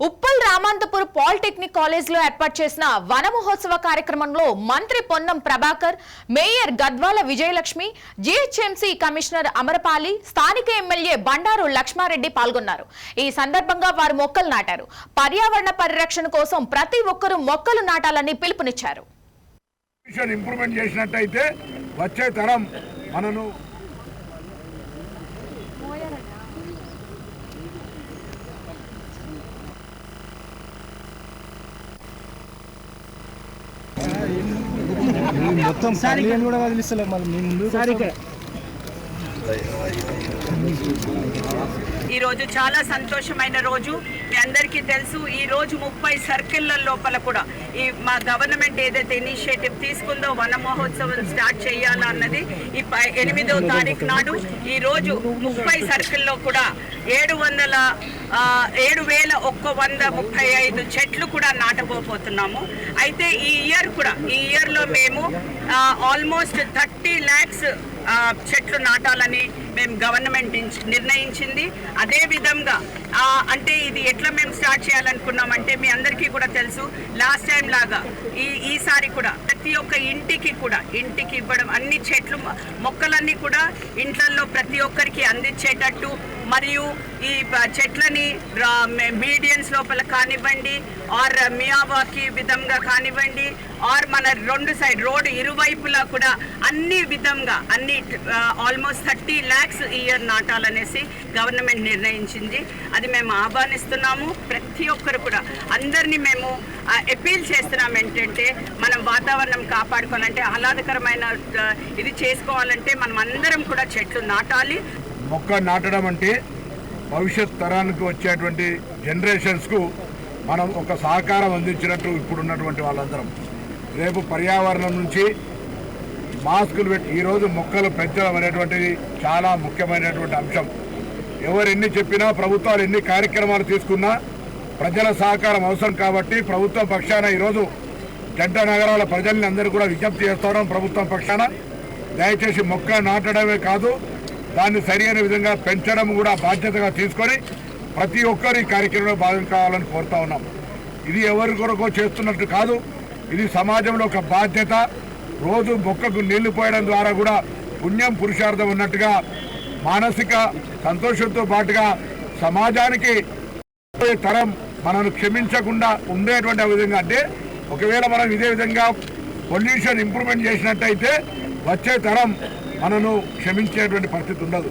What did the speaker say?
Uppal Ramanthapur polytechnic కాలేజ్లో ఏర్పాటు చేసిన వన మహోత్సవ కార్యక్రమంలో మంత్రి Ponnam Prabhakar mayor Gadwal Vijayalakshmi GHMC commissioner Amrapali స్థానిక ఎమ్మెల్యే బండారు లక్ష్మారెడ్డి పాల్గొన్నారు. ఈ సందర్భంగా వారు మొక్కలు నాటారు. పర్యావరణ పరిరక్షణ కోసం ప్రతి ఒక్కరూ మొక్కలు నాటాలని పిలుపునిచ్చారు. ఇంప్రూవ్మెంట్ చేసినట్టయితే వచ్చే తరం మనను మొత్తం పల్లిని కూడా మళ్ళీ మీ ముందు ఈ రోజు చాలా సంతోషమైన రోజు. మీ అందరికీ తెలుసు ఈ రోజు ముప్పై సర్కిళ్ళ లోపల కూడా ఈ మా గవర్నమెంట్ ఏదైతే ఇనిషియేటివ్ తీసుకుందో వన మహోత్సవం స్టార్ట్ చేయాలా అన్నది ఈ ఎనిమిదో తారీఖు నాడు. ఈ రోజు ముప్పై సర్కిల్లో కూడా ఏడు వందల ఏడు వేల ఒక్క వంద ముప్పై ఐదు చెట్లు కూడా నాటబోపోతున్నాము అయితే ఈ ఇయర్ కూడా ఈ ఇయర్లో మేము ఆల్మోస్ట్ థర్టీ ల్యాక్స్ చెట్లు నాటాలని మేము గవర్నమెంట్ నిర్ణయించింది. అదే విధంగా అంటే ఇది ఎట్లా మేము స్టార్ట్ చేయాలనుకున్నామంటే మీ అందరికీ కూడా తెలుసు లాస్ట్ టైం లాగా ఈ ఈసారి కూడా ప్రతి ఒక్క ఇంటికి కూడా ఇంటికి ఇవ్వడం అన్ని చెట్లు మొక్కలన్నీ కూడా ఇంట్లల్లో ప్రతి ఒక్కరికి అందించేటట్టు మరియు ఈ చెట్లని మీడియన్స్ లోపల కానివ్వండి ఆర్ మియావాకి విధంగా కానివ్వండి ఆర్ మన రెండు సైడ్ రోడ్ ఇరువైపులా కూడా అన్ని విధంగా అన్ని ఆల్మోస్ట్ థర్టీ ల్యాక్స్ ఇయర్ నాటాలనేసి గవర్నమెంట్ నిర్ణయించింది. అది మేము ఆహ్వానిస్తున్నాము. ప్రతి ఒక్కరు కూడా అందరినీ మేము అపీల్ చేస్తున్నాం ఏంటంటే మనం వాతావరణం కాపాడుకోవాలంటే ఆహ్లాదకరమైన ఇది చేసుకోవాలంటే మనం అందరం కూడా చెట్లు నాటాలి. మొక్క నాటడం అంటే భవిష్యత్ తరానికి వచ్చేటువంటి జనరేషన్స్కు మనం ఒక సహకారం అందించినట్టు ఇప్పుడున్నటువంటి వాళ్ళందరం. రేపు పర్యావరణం నుంచి మాస్కులు పెట్టి ఈరోజు మొక్కలు పెంచడం అనేటువంటిది చాలా ముఖ్యమైనటువంటి అంశం. ఎవరు ఎన్ని చెప్పినా ప్రభుత్వాలు ఎన్ని కార్యక్రమాలు తీసుకున్నా ప్రజల సహకారం అవసరం కాబట్టి ప్రభుత్వం పక్షాన ఈరోజు జంట నగరాల ప్రజల్ని అందరూ కూడా విజ్ఞప్తి చేస్తున్నాం ప్రభుత్వం పక్షాన. దయచేసి మొక్క నాటడమే కాదు దాన్ని సరైన విధంగా పెంచడం కూడా బాధ్యతగా తీసుకొని ప్రతి ఒక్కరు ఈ కార్యక్రమంలో భాగం కావాలని కోరుతా ఉన్నాం. ఇది ఎవరి కొరకు చేస్తున్నట్టు కాదు ఇది సమాజంలో ఒక బాధ్యత. రోజు మొక్కకు నీళ్ళు పోయడం ద్వారా కూడా పుణ్యం పురుషార్థం ఉన్నట్టుగా మానసిక సంతోషంతో పాటుగా సమాజానికి రాబోయే తరం మనను క్షమించకుండా ఉండేటువంటి విధంగా అంటే ఒకవేళ మనం ఇదే విధంగా పొల్యూషన్ ఇంప్రూవ్మెంట్ చేసినట్టయితే వచ్చే తరం మనను క్షమించేటువంటి పరిస్థితి ఉండదు.